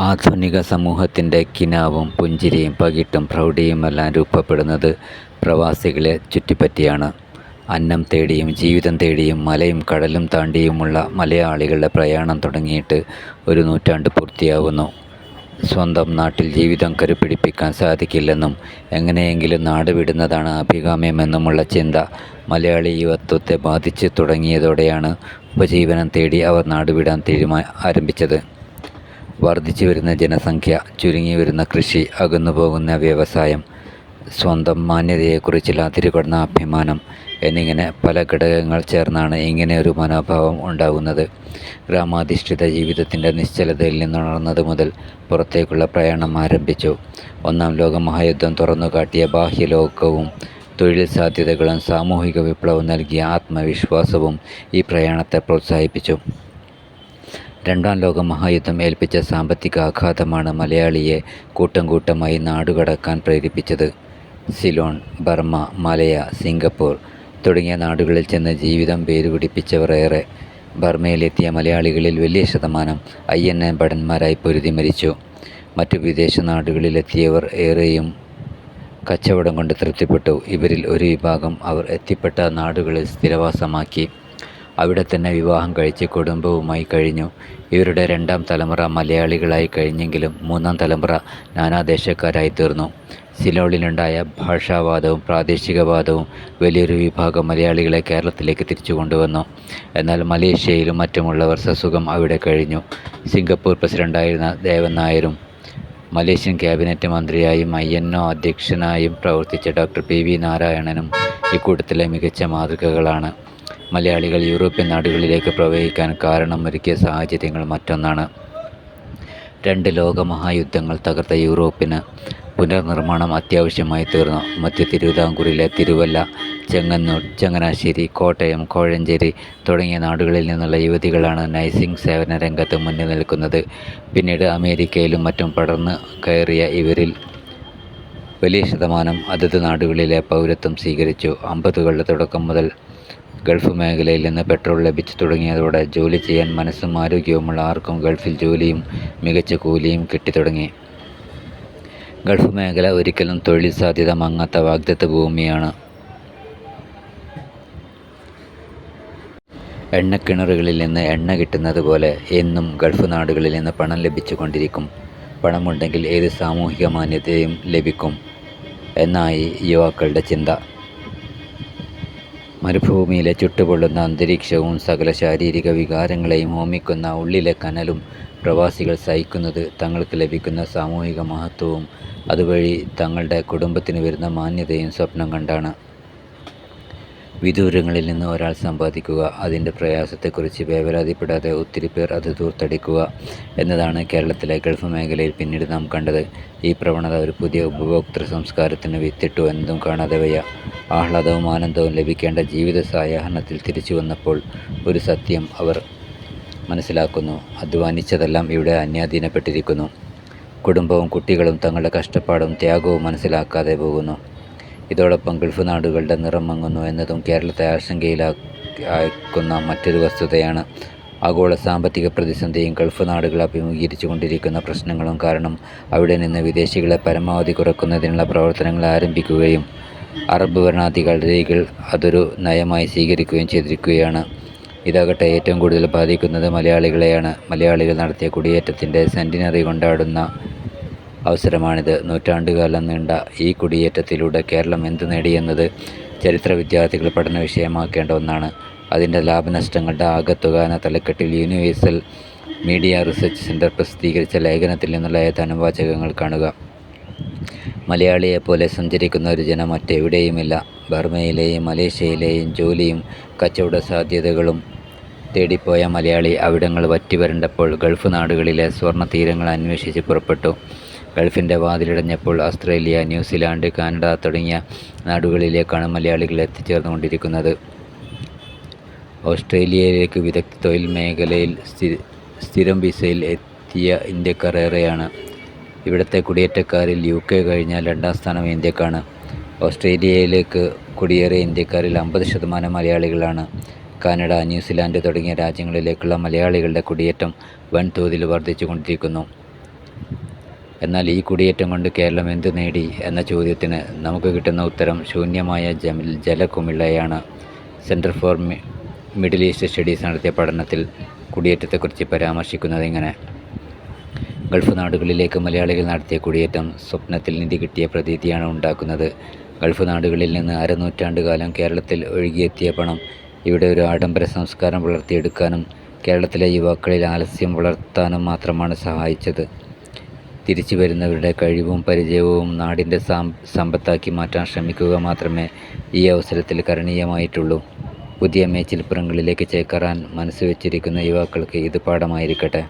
ആധുനിക സമൂഹത്തിന്റെ കിനാവും പുഞ്ചിരിയും പകിട്ടും പ്രൗഢിയുമെല്ലാം രൂപപ്പെടുന്നത് പ്രവാസികളെ ചുറ്റിപ്പറ്റിയാണ്. അന്നം തേടിയും ജീവിതം തേടിയും മലയും കടലും താണ്ടിയുമുള്ള മലയാളികളുടെ പ്രയാണം തുടങ്ങിയിട്ട് ഒരു നൂറ്റാണ്ട് പൂർത്തിയാവുന്നു. സ്വന്തം നാട്ടിൽ ജീവിതം കരുപിടിപ്പിക്കാൻ സാധിക്കില്ലെന്നും എങ്ങനെയെങ്കിലും നാട് വിടുന്നതാണ് അഭികാമ്യമെന്നുമുള്ള ചിന്ത മലയാളി യുവത്വത്തെ ബാധിച്ചു തുടങ്ങിയതോടെയാണ് ഉപജീവനം തേടി അവർ നാടുവിടാൻ ആരംഭിച്ചത്. വർധിച്ചുവരുന്ന ജനസംഖ്യ, ചുരുങ്ങി വരുന്ന കൃഷി, അകന്നുപോകുന്ന വ്യവസായം, സ്വന്തം മാന്യതയെക്കുറിച്ചുള്ള തിരുപടുന്ന അഭിമാനം എന്നിങ്ങനെ പല ഘടകങ്ങൾ ചേർന്നാണ് ഇങ്ങനെയൊരു മനോഭാവം ഉണ്ടാകുന്നത്. ഗ്രാമാധിഷ്ഠിത ജീവിതത്തിന്റെ നിശ്ചലതയിൽ നിന്നുണർന്നത് മുതൽ പുറത്തേക്കുള്ള പ്രയാണം ആരംഭിച്ചു. ഒന്നാം ലോക മഹായുദ്ധം തുറന്നുകാട്ടിയ ബാഹ്യലോകവും തൊഴിൽ സാധ്യതകളും സാമൂഹിക വിപ്ലവം നൽകിയ ആത്മവിശ്വാസവും ഈ പ്രയാണത്തെ പ്രോത്സാഹിപ്പിച്ചു. രണ്ടാം ലോക മഹായുദ്ധം ഏൽപ്പിച്ച സാമ്പത്തിക ആഘാതമാണ് മലയാളിയെ കൂട്ടം കൂട്ടമായി നാടുകടക്കാൻ പ്രേരിപ്പിച്ചത്. സിലോൺ, ബർമ, മലയ, സിംഗപ്പൂർ തുടങ്ങിയ നാടുകളിൽ ചെന്ന് ജീവിതം പേരുപിടിപ്പിച്ചവർ ഏറെ. ബർമയിലെത്തിയ മലയാളികളിൽ വലിയ ശതമാനം ഐ. എൻ. എ. ഭടന്മാരായി പൊരുതി മരിച്ചു. മറ്റു വിദേശ നാടുകളിലെത്തിയവർ ഏറെയും കച്ചവടം കൊണ്ട് തൃപ്തിപ്പെട്ടു. ഇവരിൽ ഒരു വിഭാഗം അവർ എത്തിപ്പെട്ട നാടുകളിൽ സ്ഥിരവാസമാക്കി. അവിടെത്തന്നെ വിവാഹം കഴിച്ച് കുടുംബവുമായി കഴിഞ്ഞു. ഇവരുടെ രണ്ടാം തലമുറ മലയാളികളായി കഴിഞ്ഞെങ്കിലും മൂന്നാം തലമുറ നാനാദേശക്കാരായി തീർന്നു സിലോളിലുണ്ടായ ഭാഷാവാദവും പ്രാദേശികവാദവും വലിയൊരു വിഭാഗം മലയാളികളെ കേരളത്തിലേക്ക് തിരിച്ചു കൊണ്ടുവന്നു എന്നാൽ മലേഷ്യയിലും മറ്റുമുള്ളവർ സസുഖം അവിടെ കഴിഞ്ഞു. സിംഗപ്പൂർ പ്രസിഡന്റായിരുന്ന ദേവൻ നായരും മലേഷ്യൻ ക്യാബിനറ്റ് മന്ത്രിയായും ഐ. എൻ. ഒ. അധ്യക്ഷനായും പ്രവർത്തിച്ച ഡോക്ടർ പി. വി. നാരായണനും ഇക്കൂട്ടത്തിലെ മികച്ച മാതൃകകളാണ്. മലയാളികൾ യൂറോപ്യൻ നാടുകളിലേക്ക് പ്രവഹിക്കാൻ കാരണമൊരുക്കിയ സാഹചര്യങ്ങൾ മറ്റൊന്നാണ്. രണ്ട് ലോകമഹായുദ്ധങ്ങൾ തകർത്ത യൂറോപ്പിന് പുനർനിർമ്മാണം അത്യാവശ്യമായി തീർന്നു മധ്യ തിരുവിതാംകൂറിലെ തിരുവല്ല, ചെങ്ങന്നൂർ, ചങ്ങനാശ്ശേരി, കോട്ടയം, കോഴഞ്ചേരി തുടങ്ങിയ നാടുകളിൽ നിന്നുള്ള യുവതികളാണ് നഴ്സിംഗ് സേവനരംഗത്ത് മുന്നിൽ നിൽക്കുന്നത്. പിന്നീട് അമേരിക്കയിലും മറ്റും പടർന്നു കയറിയ ഇവരിൽ വലിയ ശതമാനം അതത് നാടുകളിലെ പൗരത്വം സ്വീകരിച്ചു. അമ്പതുകളുടെ തുടക്കം മുതൽ ഗൾഫ് മേഖലയിൽ നിന്ന് പെട്രോൾ ലഭിച്ചു തുടങ്ങിയതോടെ ജോലി ചെയ്യാൻ മനസ്സും ആരോഗ്യവുമുള്ള ആർക്കും ഗൾഫിൽ ജോലിയും മികച്ച കൂലിയും കിട്ടിത്തുടങ്ങി. ഗൾഫ് മേഖല ഒരിക്കലും തൊഴിൽ സാധ്യത മങ്ങാത്ത വാഗ്ദത്ത ഭൂമിയാണ്. എണ്ണക്കിണറുകളിൽ നിന്ന് എണ്ണ കിട്ടുന്നത് പോലെ എന്നും ഗൾഫ് നാടുകളിൽ നിന്ന് പണം ലഭിച്ചുകൊണ്ടിരിക്കും. പണമുണ്ടെങ്കിൽ ഏത് സാമൂഹിക മാന്യതയും ലഭിക്കും എന്നായി യുവാക്കളുടെ ചിന്ത. മരുഭൂമിയിലെ ചുട്ടുപൊള്ളുന്ന അന്തരീക്ഷവും സകല ശാരീരിക വികാരങ്ങളെയും ഹോമിക്കുന്ന ഉള്ളിലെ കനലും പ്രവാസികൾ സഹിക്കുന്നത് തങ്ങൾക്ക് ലഭിക്കുന്ന സാമൂഹിക മഹത്വവും അതുവഴി തങ്ങളുടെ കുടുംബത്തിന് വരുന്ന മാന്യതയും സ്വപ്നം കണ്ടാണ്. വിദൂരങ്ങളിൽ നിന്ന് ഒരാൾ സമ്പാദിക്കുക, അതിന്റെ പ്രയാസത്തെക്കുറിച്ച് വേവലാതിപ്പെടാതെ ഒത്തിരി പേർ അത് തൂർത്തടിക്കുക എന്നതാണ് കേരളത്തിലെ ഗൾഫ് മേഖലയിൽ പിന്നീട് നാം കണ്ടത്. ഈ പ്രവണത ഒരു പുതിയ ഉപഭോക്തൃ സംസ്കാരത്തിന് വിത്തിട്ടു എന്നതും കാണാതെ വയ്യ. ആഹ്ലാദവും ആനന്ദവും ലഭിക്കേണ്ട ജീവിത സായാഹ്നത്തിൽ തിരിച്ചു വന്നപ്പോൾ ഒരു സത്യം അവർ മനസ്സിലാക്കുന്നു. അധ്വാനിച്ചതെല്ലാം ഇവിടെ അന്യാധീനപ്പെട്ടിരിക്കുന്നു. കുടുംബവും കുട്ടികളും തങ്ങളുടെ കഷ്ടപ്പാടും ത്യാഗവും മനസ്സിലാക്കാതെ പോകുന്നു. ഇതോടൊപ്പം ഗൾഫ് നാടുകളുടെ നിറം മങ്ങുന്നു എന്നതും കേരളത്തെ ആശങ്കയിലാക്കുന്ന മറ്റൊരു വസ്തുതയാണ്. ആഗോള സാമ്പത്തിക പ്രതിസന്ധിയും ഗൾഫ് നാടുകൾ അഭിമുഖീകരിച്ചുകൊണ്ടിരിക്കുന്ന പ്രശ്നങ്ങളും കാരണം അവിടെ നിന്ന് വിദേശികളെ പരമാവധി കുറക്കുന്നതിനുള്ള പ്രവർത്തനങ്ങൾ ആരംഭിക്കുകയും അറബ് ഭരണാധികാരികൾ അതൊരു നയമായി സ്വീകരിക്കുകയും ചെയ്തിരിക്കുകയാണ്. ഇതാകട്ടെ ഏറ്റവും കൂടുതൽ ബാധിക്കുന്നത് മലയാളികളെയാണ്. മലയാളികൾ നടത്തിയ കുടിയേറ്റത്തിന്റെ സെന്റിനറി കൊണ്ടാടുന്ന അവസരമാണിത്. നൂറ്റാണ്ടുകാലം നീണ്ട ഈ കുടിയേറ്റത്തിലൂടെ കേരളം എന്ത് നേടിയെന്നത് ചരിത്ര വിദ്യാർത്ഥികൾ പഠന വിഷയമാക്കേണ്ട ഒന്നാണ്. അതിന്റെ ലാഭനഷ്ടങ്ങളുടെ ആകെത്തുക എന്ന തലക്കെട്ടിൽ യൂണിവേഴ്സൽ മീഡിയ റിസർച്ച് സെന്റർ പ്രസിദ്ധീകരിച്ച ലേഖനത്തിൽ നിന്നുള്ള ഏതാനും വാചകങ്ങൾ കാണുക. മലയാളിയെപ്പോലെ സഞ്ചരിക്കുന്ന ഒരു ജനം മറ്റെവിടെയുമില്ല. ബർമയിലെയും മലേഷ്യയിലെയും ജോലിയും കച്ചവട സാധ്യതകളും തേടിപ്പോയ മലയാളി അവിടങ്ങൾ വറ്റിവരണ്ടപ്പോൾ ഗൾഫ് നാടുകളിലെ സ്വർണ തീരങ്ങൾ അന്വേഷിച്ച് പുറപ്പെട്ടു. ഗൾഫിന്റെ വാതിലടഞ്ഞപ്പോൾ ഓസ്ട്രേലിയ ന്യൂസിലാൻഡ്, കാനഡ തുടങ്ങിയ നാടുകളിലേക്കാണ് മലയാളികൾ എത്തിച്ചേർന്നുകൊണ്ടിരിക്കുന്നത്. ഓസ്ട്രേലിയയിലേക്ക് വിദഗ്ധ തൊഴിൽ മേഖലയിൽ സ്ഥിരം വിസയിൽ എത്തിയ ഇന്ത്യക്കാർ ഏറെയാണ്. ഇവിടത്തെ കുടിയേറ്റക്കാരിൽ യുകെ കഴിഞ്ഞാൽ രണ്ടാം സ്ഥാനം ഇന്ത്യക്കാണ്. ഓസ്ട്രേലിയയിലേക്ക് കുടിയേറിയ ഇന്ത്യക്കാരിൽ അമ്പത് ശതമാനം മലയാളികളാണ്. കാനഡ, ന്യൂസിലാൻഡ് തുടങ്ങിയ രാജ്യങ്ങളിലേക്കുള്ള മലയാളികളുടെ കുടിയേറ്റം വൻതോതിൽ വർധിച്ചുകൊണ്ടിരിക്കുന്നു. എന്നാൽ ഈ കുടിയേറ്റം കൊണ്ട് കേരളം എന്ത് നേടി എന്ന ചോദ്യത്തിന് നമുക്ക് കിട്ടുന്ന ഉത്തരം ശൂന്യമായ ജമ ജലകുമിളയാണ് centre for Middle East studies നടത്തിയ പഠനത്തിൽ കുടിയേറ്റത്തെക്കുറിച്ച് പരാമർശിക്കുന്നത് ഇങ്ങനെ. ഗൾഫ് നാടുകളിലേക്ക് മലയാളികൾ നടത്തിയ കുടിയേറ്റം സ്വപ്നത്തിൽ നിധി കിട്ടിയ പ്രതീതിയാണ് ഉണ്ടാക്കുന്നത്. ഗൾഫ് നാടുകളിൽ നിന്ന് അരനൂറ്റാണ്ട് കാലം കേരളത്തിൽ ഒഴുകിയെത്തിയ പണം ഇവിടെ ഒരു ആഡംബര സംസ്കാരം വളർത്തിയെടുക്കാനും കേരളത്തിലെ യുവാക്കളിൽ ആലസ്യം വളർത്താനും മാത്രമാണ് സഹായിച്ചത്. തിരിച്ചു വരുന്നവരുടെ കഴിവും പരിചയവും നാടിന്റെ സമ്പത്താക്കി മാറ്റാൻ ശ്രമിക്കുക മാത്രമേ ഈ അവസരത്തിൽ കരണീയമായിട്ടുള്ളൂ. പുതിയ മേച്ചിൽപ്പുറങ്ങളിലേക്ക് ചേക്കേറാൻ മനസ്സ് വെച്ചിരിക്കുന്ന യുവാക്കൾക്ക് ഇത് പാഠമായിരിക്കട്ടെ.